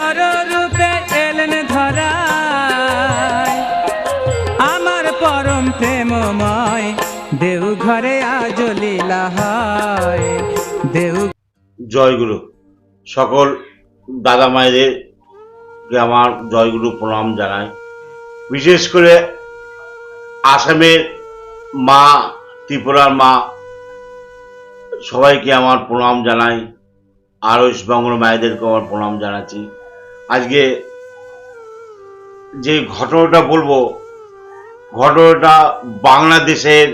আমার জয়গুরু সকল দাদা মায়েদেরকে আমার জয়গুরু প্রণাম জানাই। বিশেষ করে আসামের মা, ত্রিপুরার মা, সবাইকে আমার প্রণাম জানাই। আর ওয়েস্টবেঙ্গল মায়েদেরকে আমার প্রণাম জানাচ্ছি। আজকে যে ঘটনাটা বলব, ঘটনাটা বাংলাদেশের,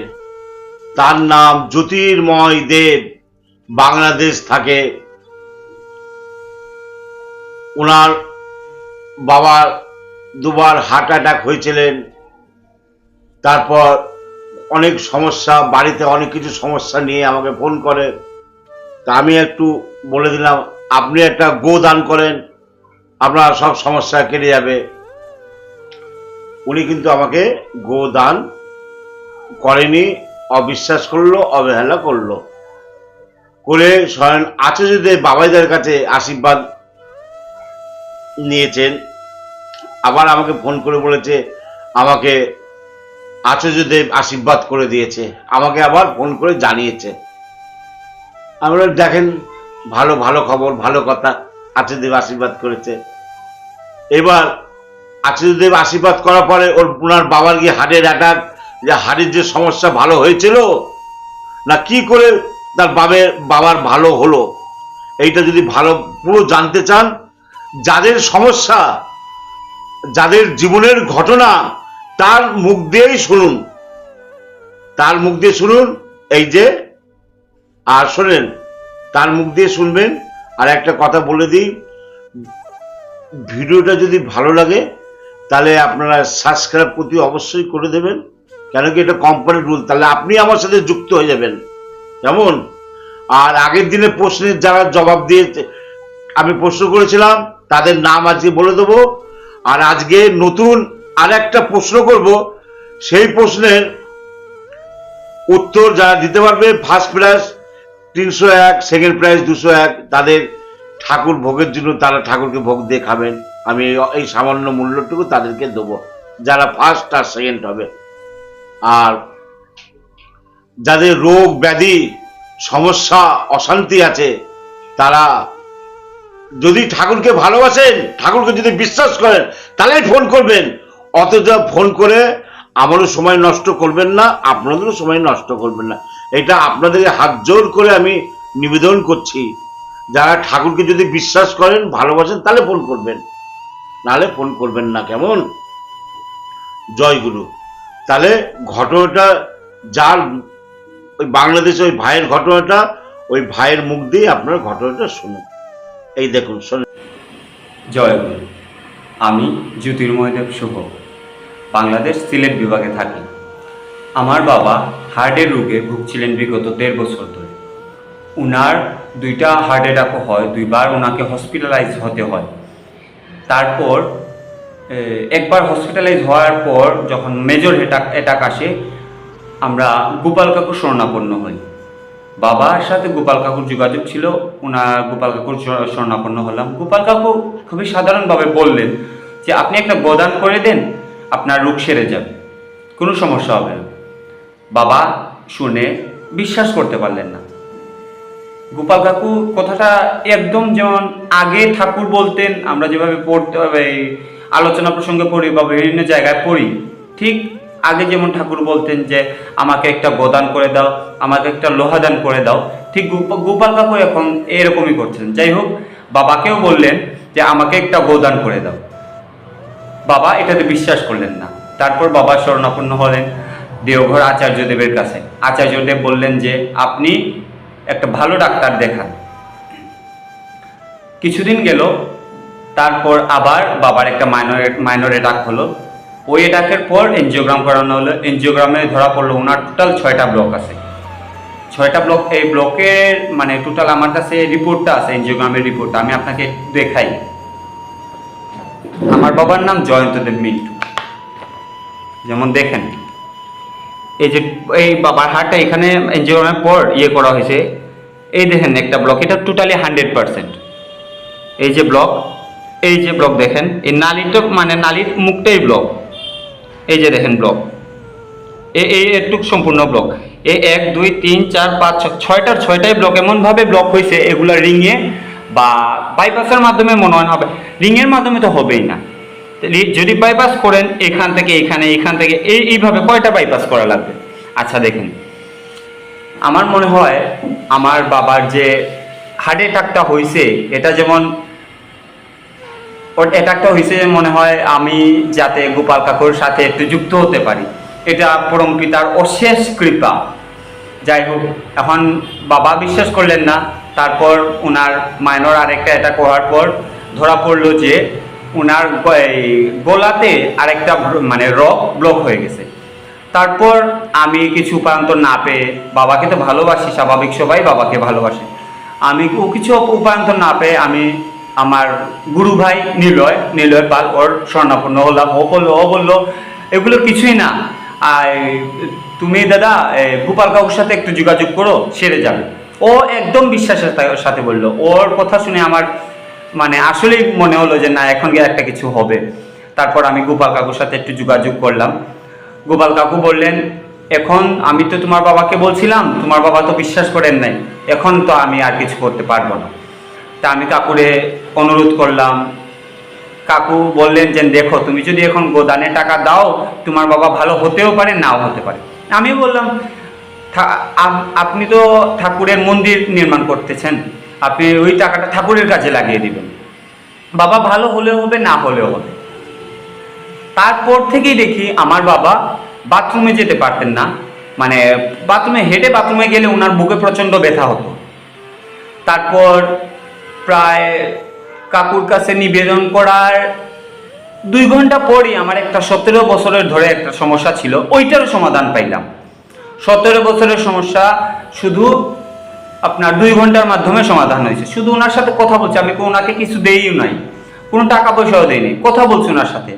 তার নাম জ্যোতির্ময় দেব বাংলাদেশ থাকে। ওনার বাবার দুবার হার্ট অ্যাটাক হয়েছিলেন। তারপর অনেক সমস্যা, বাড়িতে অনেক কিছু সমস্যা নিয়ে আমাকে ফোন করে। তা আমি একটু বলে দিলাম, আপনি একটা গো দান করেন। আপনার সব সমস্যা কেটে যাবে। উনি কিন্তু আমাকে গো দান করেনি, অবিশ্বাস করল, অবহেলা করল। করে স্বয়ং আচার্যদেব বাবাইদের কাছে আশীর্বাদ নিয়েছেন। আবার আমাকে ফোন করে বলেছে, আমাকে আচার্যদেব আশীর্বাদ করে দিয়েছে। আমাকে আবার ফোন করে জানিয়েছে। আমরা দেখেন, ভালো ভালো খবর, ভালো কথা, আচার্যদেব আশীর্বাদ করেছে। এবার আচার্যদেব আশীর্বাদ করার পরে ওর ওনার বাবার গিয়ে হার্টের অ্যাটাক যে হার্টের যে সমস্যা ভালো হয়েছিল, না কি করে তার বাবের, বাবার ভালো হলো? এইটা যদি ভালো, পুরো জানতে চান, যাদের সমস্যা, যাদের জীবনের ঘটনা, তার মুখ দিয়েই শুনুন। তার মুখ দিয়ে শুনুন, এই যে, আর শোনেন, তার মুখ দিয়ে শুনবেন, আর একটা কথা বলে দিই ভিডিওটা যদি ভালো লাগে, তাহলে আপনারা সাবস্ক্রাইব করতে অবশ্যই করে দেবেন। কেন কি এটা কোম্পানির রুল তাহলে আপনি আমার সাথে যুক্ত হয়ে যাবেন। কেমন? আর আগের দিনে প্রশ্নের যারা জবাব দিয়ে আমি প্রশ্ন করেছিলাম, তাদের নাম আজকে বলে দেবো। আর আজকে নতুন আর একটা প্রশ্ন করব, সেই প্রশ্নের উত্তর যারা দিতে পারবে ফার্স্ট প্রাইজ তিনশো এক সেকেন্ড প্রাইজ দুশো এক, তাদের ঠাকুর ভোগের জন্য তারা ঠাকুরকে ভোগ দিয়ে খাবেন। আমি এই- সামান্য মূল্যটুকু তাদেরকে দেবো। যারা ফার্স্ট আর সেকেন্ড হবে। আর যাদের রোগ, ব্যাধি, সমস্যা, অশান্তি আছে, তারা যদি ঠাকুরকে ভালোবাসেন, ঠাকুরকে যদি বিশ্বাস করেন, তাহলেই ফোন করবেন। অথচ ফোন করে আমারও সময় নষ্ট করবেন না, আপনাদেরও সময় নষ্ট করবেন না। এটা আপনাদেরকে হাত জোর করে আমি নিবেদন করছি। যারা ঠাকুরকে যদি বিশ্বাস করেন, ভালোবাসেন, তাহলে ফোন করবেন। নাহলে ফোন করবেন না, কেমন? জয়গুরু তাহলে ঘটনাটা যার, ওই বাংলাদেশে ওই ভাইয়ের ঘটনাটা, ওই ভাইয়ের মুখ দিয়ে আপনার ঘটনাটা শুনুন। এই দেখুন, শোনেন। জয় গুরু। আমি জ্যোতির্ময়দেব শুভ। বাংলাদেশ সিলেট বিভাগে থাকি। আমার বাবা হার্টের রোগে ভুগছিলেন বিগত দেড় বছর ধরে। উনার দুইটা হার্ট অ্যাটাকও হয়, দুইবার ওনাকে হসপিটালাইজ হতে হয়। তারপর একবার হসপিটালাইজ হওয়ার পর যখন মেজর অ্যাটাক অ্যাটাক আসে, আমরা গোপাল কাকু শরণাপন্ন হই। বাবার সাথে গোপাল কাকুর যোগাযোগ ছিল ওনার গোপাল কাকুর শরণাপন্ন হলাম। গোপাল কাকু খুবই সাধারণভাবে বললেন যে, আপনি একটা গদান করে দেন, আপনার রোগ সেরে যাবে, কোনো সমস্যা হবে না। বাবা শুনে বিশ্বাস করতে পারলেন না। গোপাল কাকু কথাটা একদম যেমন আগে ঠাকুর বলতেন, আমরা যেভাবে পড়তে হবে আলোচনা প্রসঙ্গে পড়ি বা বিভিন্ন জায়গায় পড়ি, ঠিক আগে যেমন ঠাকুর বলতেন যে, আমাকে একটা গোদান করে দাও, আমাকে একটা লোহাদান করে দাও। ঠিক গোপ- গোপাল কাকু এখন এরকমই করছেন। যাই হোক, বাবাকেও বললেন যে, আমাকে একটা গোদান করে দাও। বাবা এটাতে বিশ্বাস করলেন না। তারপর বাবা শরণাপন্ন হলেন দেওঘর আচার্যদেবের কাছে। আচার্যদেব বললেন যে, আপনি একটা ভালো ডাক্তার দেখান। কিছুদিন গেল, তারপর আবার বাবার একটা মাইনর মাইনর অ্যাটাক হলো। ওই অ্যাটাকের পর এনজিওগ্রাম করানো হলো। এনজিওগ্রামে ধরা পড়ল ওনার টোটাল ছয়টা ব্লক আছে। ছয়টা ব্লক এই ব্লকের মানে টোটাল আমার কাছে রিপোর্টটা আছে এনজিওগ্রামের রিপোর্টটা আমি আপনাকে দেখাই। আমার বাবার নাম জয়ন্তদেব মিন্টু। যেমন দেখেন এই যে, এই বাবার হাটটা এখানে এনজিওগ্রামের পর ইয়ে করা হয়েছে। এই দেখেন একটা ব্লক এটা টোটালি হান্ড্রেড পার্সেন্ট এই যে ব্লক এই যে ব্লক দেখেন, এই নালীটা মানে নালির মুখটাই ব্লক এই যে দেখেন ব্লক এই এই একটু সম্পূর্ণ ব্লক এই এক, দুই, তিন, চার, পাঁচ ছয়টার ছয়টাই ব্লক এমনভাবে ব্লক হয়েছে, এগুলো রিংয়ে বা বাইপাসের মাধ্যমে মনে হয় হবে। রিংয়ের মাধ্যমে তো হবেই না। যদি বাইপাস করেন, এখান থেকে এখানে, এখান থেকে, এই, এইভাবে কয়টা বাইপাস করা লাগবে? আচ্ছা দেখেন। আমার মনে হয়, আমার বাবার যে হার্ট অ্যাটাকটা হয়েছে এটা যেমন, ওর অ্যাটাকটা হয়েছে মনে হয় আমি যাতে গোপাল কাকুর সাথে একটু যুক্ত হতে পারি। এটা পরম পিতার অশেষ কৃপা। যাই হোক, এখন বাবা বিশ্বাস করলেন না, তারপর ওনার মাইনর আরেকটা অ্যাটাক হওয়ার পর ধরা পড়ল যে ওনার গোলাতে আরেকটা মানে রক ব্লক হয়ে গেছে। তারপর আমি কিছু উপায়ন্তর না পেয়ে বাবাকে তো ভালোবাসি, স্বাভাবিক সবাই বাবাকে ভালোবাসে। আমি ও কিছু উপায়ন্তর না পেয়ে আমি আমার গুরু ভাই নিলয় নিলয় পাল, ওর স্বর্ণাপন্ন হলাম। ও বলল ও বলল, এগুলো কিছুই না। আর তুমি দাদা গোপাল কাকুর সাথে একটু যোগাযোগ করো, সেরে যাবে। ও একদম বিশ্বাসের সাথে বলল। ওর কথা শুনে আমার মানে আসলেই মনে হলো যে না, এখন গিয়ে একটা কিছু হবে। তারপর আমি গোপাল কাকুর সাথে একটু যোগাযোগ করলাম। গোপাল কাকু বললেন, এখন আমি তো তোমার বাবাকে বলছিলাম, তোমার বাবা তো বিশ্বাস করেন নাই, এখন তো আমি আর কিছু করতে পারব না। তা আমি কাকুরে অনুরোধ করলাম। কাকু বললেন যে, দেখো, তুমি যদি এখন গোদানে টাকা দাও, তোমার বাবা ভালো হতেও পারে, নাও হতে পারে। আমি বললাম আপনি তো ঠাকুরের মন্দির নির্মাণ করতেছেন আপনি ওই টাকাটা ঠাকুরের কাছে লাগিয়ে দিবেন। বাবা ভালো হলেও হবে, না হলেও হবে। তারপর থেকেই দেখি আমার বাবা বাথরুমে যেতে পারতেন না। মানে বাথরুমে হেঁটে বাথরুমে গেলে ওনার বুকে প্রচণ্ড ব্যথা হতো। তারপর প্রায় কাকুর কাছে নিবেদন করার দুই ঘণ্টা পরই আমার একটা সতেরো বছরের ধরে একটা সমস্যা ছিল, ওইটারও সমাধান পাইলাম। সতেরো বছরের সমস্যা শুধু আপনার দুই ঘণ্টার মাধ্যমে সমাধান হয়েছে। শুধু ওনার সাথে কথা বলছি, আমি ওনাকে কিছু দেইও নাই। কোনো টাকা পয়সাও দেইনি। কথা বলছি ওনার সাথে।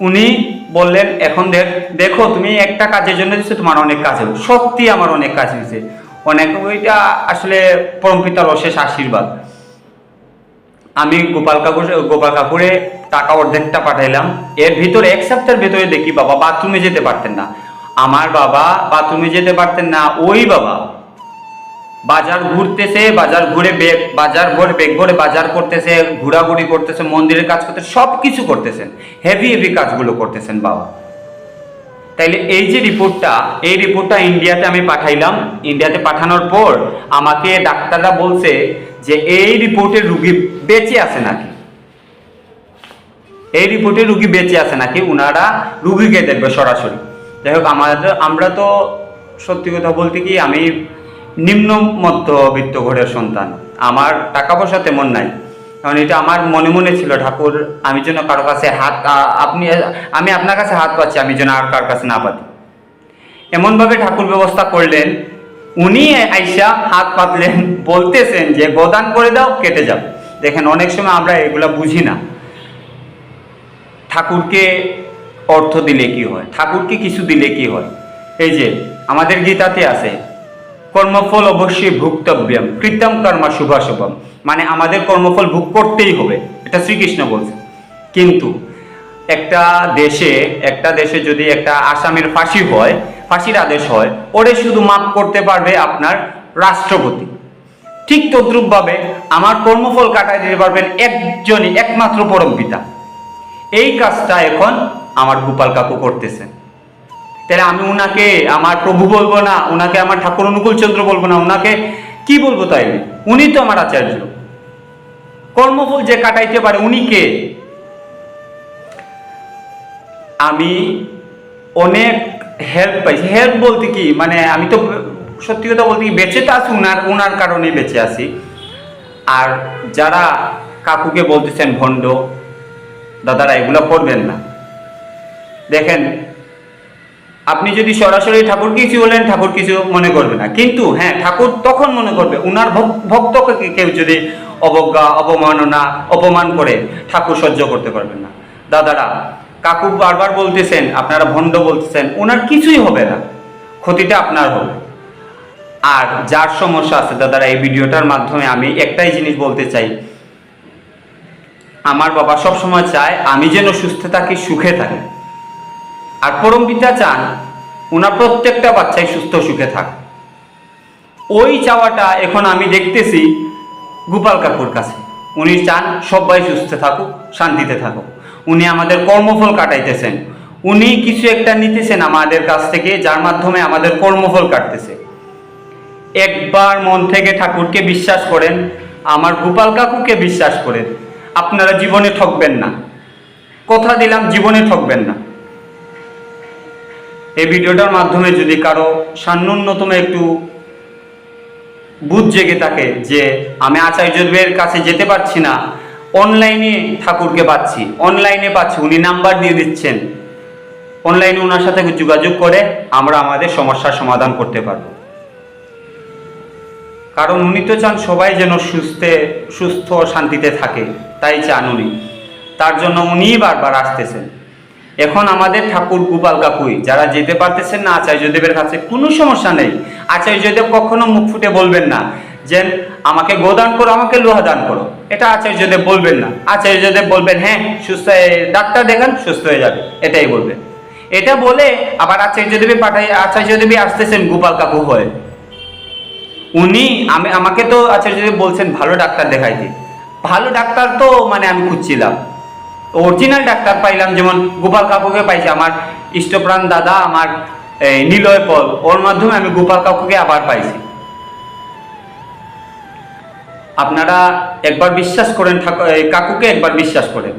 উনি বললেন, এখন দেখ, দেখো, তুমি একটা কাজের জন্য দিচ্ছ তোমার অনেক কাজ হবে সত্যি আমার অনেক কাজ হয়েছে। অনেক, ওইটা আসলে পরমপিতার অশেষ আশীর্বাদ। আমি গোপাল কাকুর, গোপাল কাকুরে টাকা অর্ধেকটা পাঠাইলাম। এর ভিতরে এক সপ্তাহের ভিতরে দেখি, বাবা, বাথরুমে যেতে পারতেন না। আমার বাবা বাথরুমে যেতে পারতেন না, ওই বাবা বাজার ঘুরতেছে, বাজার ঘুরে বেগ বাজার ভরে বেগ ভরে বাজার করতেছে, ঘোরাঘুরি করতেছে, মন্দিরের কাজ করতে সব কিছু করতেছেন। হেভি হেভি কাজগুলো করতেছেন বাবা। তাইলে এই যে রিপোর্টটা, এই রিপোর্টটা ইন্ডিয়াতে আমি পাঠাইলাম। ইন্ডিয়াতে পাঠানোর পর আমাকে ডাক্তাররা বলছে যে এই রিপোর্টের রুগী বেঁচে আছে নাকি? এই রিপোর্টে রুগী বেঁচে আছে নাকি? ওনারা রুগীকে দেখবে সরাসরি। যাই হোক, আমাদের, আমরা তো সত্যি কথা বলতে কি, আমি নিম্ন মধ্যবিত্ত ঘরের সন্তান। আমার টাকা পয়সা তেমন নাই। কারণ এটা আমার মনে মনে ছিল, ঠাকুর, আমি যেন কারও কাছে হাত আপনি, আমি আপনার কাছে হাত পাচ্ছি আমি যেন আর কার কাছে না পাতি এমনভাবে ঠাকুর ব্যবস্থা করলেন। উনি আইসা হাত পাতলেন, বলতেছেন যে, গোদান করে দাও, কেটে যাও। দেখেন, অনেক সময় আমরা এগুলা বুঝি না। ঠাকুরকে অর্থ দিলে কি হয়? ঠাকুরকে কিছু দিলে কি হয়? এই যে, আমাদের গীতাতে আছে কর্মফল অবশ্যই ভুক্তব্যম, কৃতম কর্মা শুভাশুভম। মানে আমাদের কর্মফল ভোগ করতেই হবে, এটা শ্রীকৃষ্ণ বলছে। কিন্তু একটা দেশে একটা দেশে যদি একটা আসামির ফাঁসি হয়, ফাঁসির আদেশ হয়, ওরে শুধু মাফ করতে পারবে আপনার রাষ্ট্রপতি। ঠিক তদ্রুপভাবে আমার কর্মফল কাটায় দিতে পারবেন একজনই, একমাত্র পরম পিতা এই কাজটা এখন আমার গোপাল কাকু করতেছেন। তাহলে আমি ওনাকে আমার প্রভু বলব না ওনাকে আমার ঠাকুর অনুকূল চন্দ্র বলব না ওনাকে কি বলব তাই? উনি তো আমার আচার্য। কর্মফল যে কাটাইতে পারে উনি কে? আমি অনেক হেল্প পাইছি। হেল্প বলতে কি? মানে আমি তো সত্যি কথা বলতে কি, বেঁচে তো আছি উনার উনার কারণেই বেঁচে আছি। আর যারা কাকুকে বলতেছেন ভণ্ড, দাদারা এগুলো করবেন না। দেখেন আপনি যদি সরাসরি ঠাকুর কিছু বলেন, ঠাকুর কিছু মনে করবে না। কিন্তু হ্যাঁ ঠাকুর তখন মনে করবে, উনার ভক- ভক্তকে কেউ যদি অবজ্ঞা, অবমাননা, অপমান করে ঠাকুর সহ্য করতে পারবেন না। দাদারা, কাকু বারবার বলতেছেন, আপনারা ভণ্ড বলতেছেন ওনার কিছুই হবে না। ক্ষতিটা আপনার হবে। আর যার সমস্যা আছে, দাদারা, এই ভিডিওটার মাধ্যমে আমি একটাই জিনিস বলতে চাই। আমার বাবা সব সময় চায়, আমি যেন সুস্থ থাকি, সুখে থাকি। আর পরম পিতা চান ওনার প্রত্যেকটা বাচ্চাই সুস্থ সুখে থাক। ওই চাওয়াটা এখন আমি দেখতেছি গোপাল কাকুর কাছে। উনি চান সবাই সুস্থ থাকুক, শান্তিতে থাকুক। উনি আমাদের কর্মফল কাটাইতেছেন। উনি কিছু একটা নিতেছেন আমাদের কাছ থেকে, যার মাধ্যমে আমাদের কর্মফল কাটতেছে। একবার মন থেকে ঠাকুরকে বিশ্বাস করেন, আমার গোপাল কাকুকে বিশ্বাস করেন, আপনারা জীবনে ঠকবেন না। কথা দিলাম, জীবনে ঠকবেন না। এই ভিডিওটার মাধ্যমে যদি কারও সান্যূন্যতম একটু বুধ জেগে থাকে যে আমি আচার্যদেবের কাছে যেতে পারছি না, অনলাইনে ঠাকুরকে পাচ্ছি, অনলাইনে পাচ্ছি, উনি নাম্বার দিয়ে দিচ্ছেন। অনলাইনে ওনার সাথে যোগাযোগ করে আমরা আমাদের সমস্যার সমাধান করতে পারব। কারণ উনি তো চান সবাই যেন সুস্থে, সুস্থ শান্তিতে থাকে, তাই চান উনি। তার জন্য উনিই বারবার আসতেছেন। এখন আমাদের ঠাকুর গোপাল কাকুই, যারা যেতে পারতেছেন না আচার্যদেবের কাছে, কোনো সমস্যা নেই। আচার্যদেব কখনো মুখ ফুটে বলবেন না যে, আমাকে গোদান করো, আমাকে লোহা দান করো। এটা আচার্যদেব বলবেন না। আচার্যদেব বলবেন হ্যাঁ সুস্থ ডাক্তার দেখান, সুস্থ হয়ে যাবে। এটাই বলবেন এটা বলে আবার আচার্যদেবী পাঠাই আচার্যদেবী আসতেছেন গোপাল কাকু হয়ে। উনি, আমি, আমাকে তো আচার্যদেব বলছেন, ভালো ডাক্তার দেখাইতে। ভালো ডাক্তার তো মানে আমি খুঁজছিলাম। অরিজিনাল ডাক্তার পাইলাম, যেমন গোপাল কাকুকে পাইছি, আমার ইষ্টপ্রাণ দাদা, আমার নিলয় পল, ওর মাধ্যমে আমি গোপাল কাকুকে আবার পাইছি। আপনারা একবার বিশ্বাস করেন কাকুকে একবার বিশ্বাস করেন।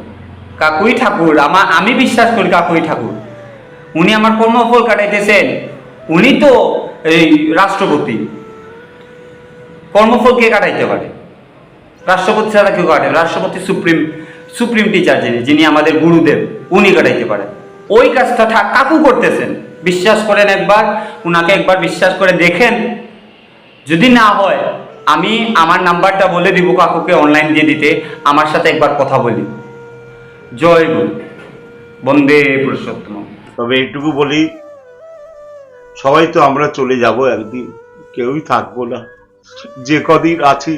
কাকুই ঠাকুর আমার আমি বিশ্বাস করি কাকুই ঠাকুর। উনি আমার কর্মফল কাটাইতেছেন। উনি তো এই রাষ্ট্রপতি। কর্মফল কে কাটাইতে পারে? রাষ্ট্রপতি ছাড়া কেউ কাটে রাষ্ট্রপতি সুপ্রিম সুপ্রিম টিচার যিনি যিনি আমাদের গুরুদেব, উনি কাটাইতে পারেন। ওই কাজটা কাকু করতেছেন। বিশ্বাস করেন একবার, উনাকে একবার বিশ্বাস করে দেখেন। যদি না হয়, আমি আমার নাম্বারটা বলে দিব কাকুকে অনলাইন দিয়ে দিতে, আমার সাথে একবার কথা বলি। জয় গুরু। বন্দে পুরুষোত্তম। তবে এইটুকু বলি, সবাই তো আমরা চলে যাব একদিন, কেউই থাকব না। যে কদিন আছি,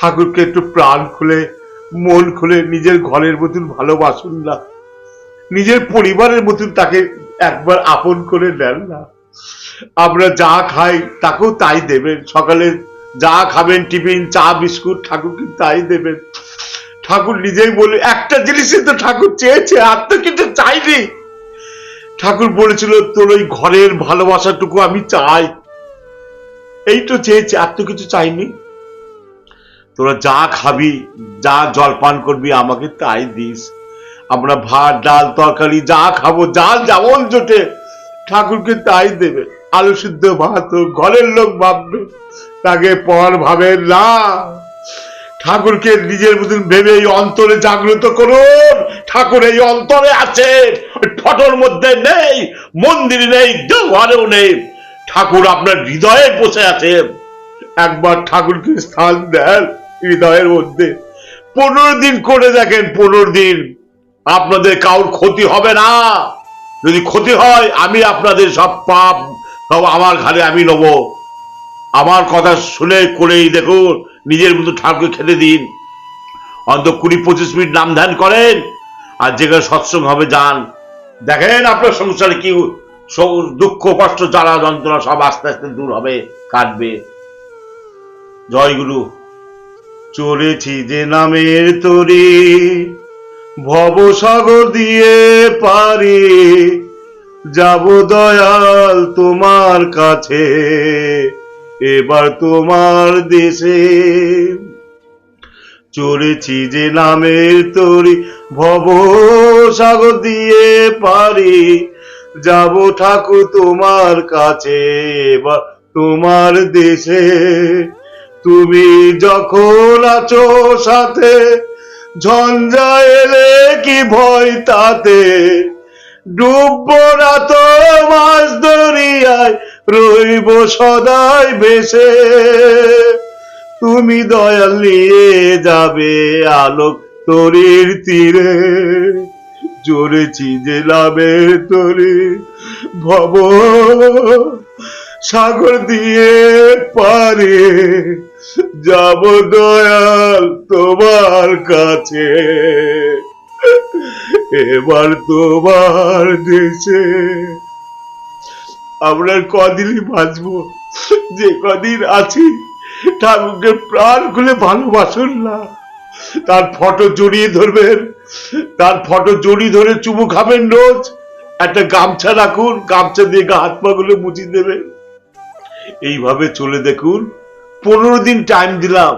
ঠাকুরকে একটু প্রাণ খুলে মন খুলে নিজের ঘরের মতন ভালোবাসুন না। নিজের পরিবারের মতন তাকে একবার আপন করে নেন না। আমরা যা খাই তাকেও তাই দেবেন। সকালে যা খাবেন, টিফিন, চা, বিস্কুট, ঠাকুরকে তাই দেবেন। ঠাকুর নিজেই বলে, একটা জিনিসই তো ঠাকুর চেয়েছে, আর তো কিন্তু চাইনি। ঠাকুর বলেছিল, তোর ওই ঘরের ভালোবাসাটুকু আমি চাই। এই তো চেয়েছে, আর তো কিছু চাইনি? তোরা যা খাবি, যা জলপান করবি, আমাকে তাই দিস। আমরা ভাত, ডাল, তরকারি, যা খাব, যা যেমন জোটে, ঠাকুরকে তাই দেবে। আলু সিদ্ধ ভাত, ঘরের লোক ভাববে, তাকে পর ভাবে না। ঠাকুরকে নিজের মতন ভেবে এই অন্তরে জাগ্রত করুন। ঠাকুর এই অন্তরে আছে ফটোর মধ্যে নেই, মন্দির নেই ঘরেও নেই। ঠাকুর আপনার হৃদয়ে বসে আছে। একবার ঠাকুরকে স্থান দেন। হৃদয়ের মধ্যে। পনেরো দিন করে দেখেন, পনেরো দিন আপনাদের কাউর ক্ষতি হবে না। যদি ক্ষতি হয়, আমি আপনাদের সব পাপ সব আমার ঘাড়ে আমি নেব। আমার কথা শুনে করেই দেখুন, নিজের মতো ঠাকুরকে খেতে দিন। অন্ত কুড়ি পঁচিশ মিনিট নাম ধ্যান করেন, আর যেখানে সৎসঙ্গ হবে যান। দেখেন আপনার সংসারে কি দুঃখ, কষ্ট, জ্বালা, যন্ত্রণা সব আস্তে আস্তে দূর হবে, কাটবে। জয় গুরু। চলেছি যে নামের তরি ভবসাগর দিয়ে পারি। যাব দয়াল তোমার কাছে, এবার তোমার দেশে। চড়েছি যে নামের তরি, ভব সাগর দিয়ে পারি। যাব ঠাকুর তোমার কাছে, এবার তোমার দেশে। তুমি যখন আছো সাথে ঝঞ্ঝা এলে কি ভয় তাতে? ডুবব না তো মাছ দরিয়ায়, রইব সদাই বেশে তুমি দয়াল নিয়ে যাবে আলোক তরির তীরে জোরেছি যে লাভের তরি। ভব সাগর দিয়ে পারে যাব দয়াল তোমার কাছে। এবার তোমার দেশে। আমরা কদিনই বাঁচবো? যে কদিন আছি, ঠাকুরকে প্রাণ খুলে ভালোবাসুন না। তার ফটো জড়িয়ে ধরবেন, তার ফটো জড়িয়ে ধরে চুমু খাবেন রোজ। একটা গামছা রাখুন, গামছা দিয়ে গা হাত পা গুলো মুছিয়ে দেবেন। এইভাবে চলে দেখুন পনেরো দিন টাইম দিলাম।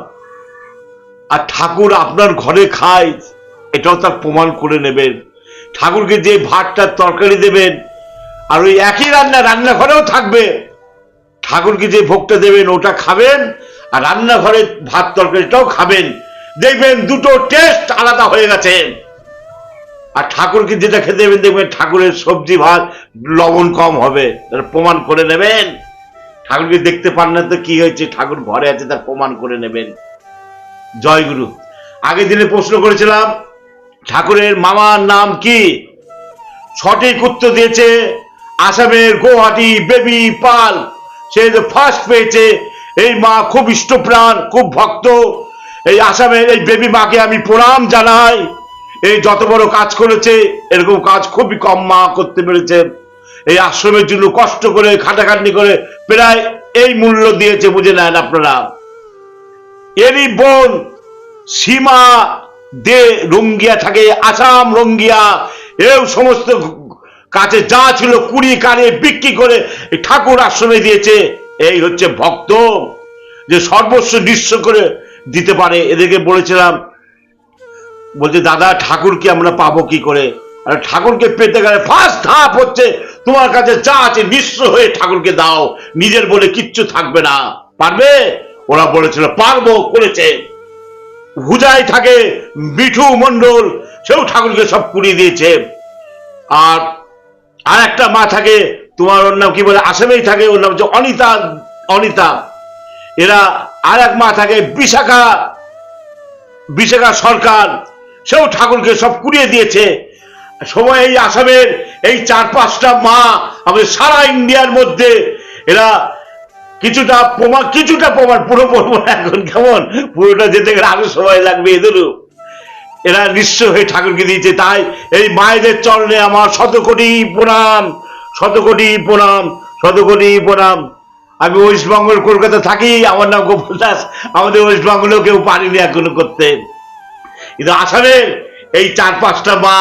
আর ঠাকুর আপনার ঘরে খায়, এটাও তার প্রমাণ করে নেবেন। ঠাকুরকে যে ভাতটা তরকারি দেবেন, আর ওই একই রান্না রান্নাঘরেও থাকবে। ঠাকুরকে যে ভোগটা দেবেন, ওটা খাবেন, আর রান্নাঘরে ভাত তরকারিটাও খাবেন। দেখবেন দুটো টেস্ট আলাদা হয়ে গেছে। আর ঠাকুরকে যেটা খেতে দেবেন, দেখবেন ঠাকুরের সবজি ভাত লবণ কম হবে প্রমাণ করে নেবেন। ঠাকুরকে দেখতে পান না তো কি হয়েছে? ঠাকুর ঘরে আছে, তার প্রমাণ করে নেবেন। জয়গুরু আগের দিনে প্রশ্ন করেছিলাম, ঠাকুরের মামার নাম কি? সঠিক উত্তর দিয়েছে আসামের গুয়াহাটি বেবি পাল। সে যে ফার্স্ট পেয়েছে, এই মা খুব ইষ্টপ্রাণ, খুব ভক্ত। এই আসামের এই বেবি মাকে আমি প্রণাম জানাই। এই যত বড় কাজ করেছে, এরকম কাজ খুবই কম মা করতে পেরেছে। এই আশ্রমের জন্য কষ্ট করে খাটাখাটনি করে প্রায় এই মূল্য দিয়েছে, বুঝে নেন আপনারা। এরই বোন, সীমা দে রঙ্গিয়া থাকে, আসাম রঙ্গিয়া, এও সমস্ত কাছে যা ছিল কুড়ি কারে বিক্রি করে ঠাকুর আশ্রমে দিয়েছে। এই হচ্ছে ভক্ত, যে সর্বস্ব নিঃস্ব করে দিতে পারে। এদেরকে বলেছিলাম, বলছে, দাদা, ঠাকুরকে আমরা পাবো কি করে? আর ঠাকুরকে পেতে গেলে ফার্স্ট ধাপ হচ্ছে তোমার কাছে যা আছে মিশ্র হয়ে ঠাকুরকে দাও। নিজের বলে কিচ্ছু থাকবে না। পারবে? ওরা বলেছিল, পারব, করেছে। হুজাই থাকে, মিঠু মন্ডল সেও ঠাকুরকে সব কুড়িয়ে দিয়েছে। আর আর একটা মা থাকে, তোমার ওর নাম কি বলে? আসামেই থাকে, ওর নাম হচ্ছে অনিতা অনিতা। এরা আর এক মা থাকে, বিশাখা বিশাখা সরকার, সেও ঠাকুরকে সব কুড়িয়ে দিয়েছে। সময় এই আসামের এই চার পাঁচটা মা আমাদের সারা ইন্ডিয়ার মধ্যে এরা কিছুটা প্রমাণ কিছুটা প্রমাণ, পুরো প্রমাণ এখন কেমন? পুরোটা যেতে গেলে আরও সময় লাগবে এদেরও এরা নিঃস্ব হয়ে ঠাকুরকে দিয়েছে, তাই এই মায়েদের চরণে আমার শত কোটি প্রণাম, শত কোটি প্রণাম, শত কোটি প্রণাম। আমি ওয়েস্ট বেঙ্গল, কলকাতা থাকি, আমার নাম গোপাল দাস, আমাদের ওয়েস্ট বেঙ্গলেও কেউ পারিনি এখনও করতে। কিন্তু আসামের এই চার পাঁচটা মা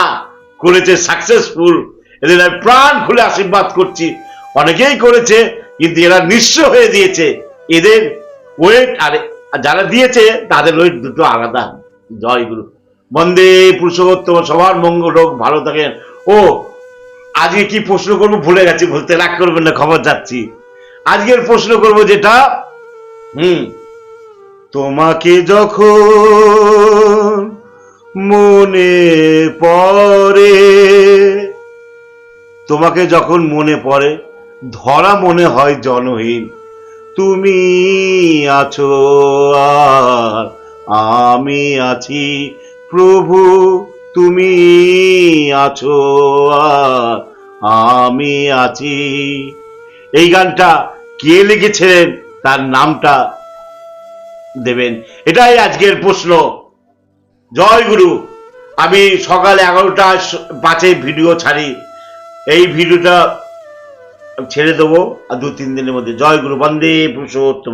করেছে সাকসেসফুল এদের আমি প্রাণ খুলে আশীর্বাদ করছি। অনেকেই করেছে, কিন্তু এরা নিঃস্ব হয়ে দিয়েছে। এদের ওয়েট আর যারা দিয়েছে, তাদের ওয়েট দুটো আলাদা জয় গুরু বন্দে পুরুষোত্তম, সবার মঙ্গল হোক, ভালো থাকেন। ও, আজকে কি প্রশ্ন করব ভুলে গেছি, বলতে রাগ করবেন না, খবর যাচ্ছি। আজকের প্রশ্ন করব যেটা, হুম, তোমাকে যখন মনে পড়ে। তোমাকে যখন মনে পড়ে, ধরা মনে হয় জনহীন। তুমি আছো আর আমি আছি, প্রভু তুমি আছো আর আমি আছি। এই গানটা কে লিখেছিলেন? তার নামটা দেবেন। এটাই আজকের প্রশ্ন। জয় গুরু। আমি সকাল এগারোটা পাঁচে ভিডিও ছাড়ি। এই ভিডিওটা ছেড়ে দেবো, আর দু তিন দিনের মধ্যে। জয় গুরু, বন্দে পুরুষোত্তম।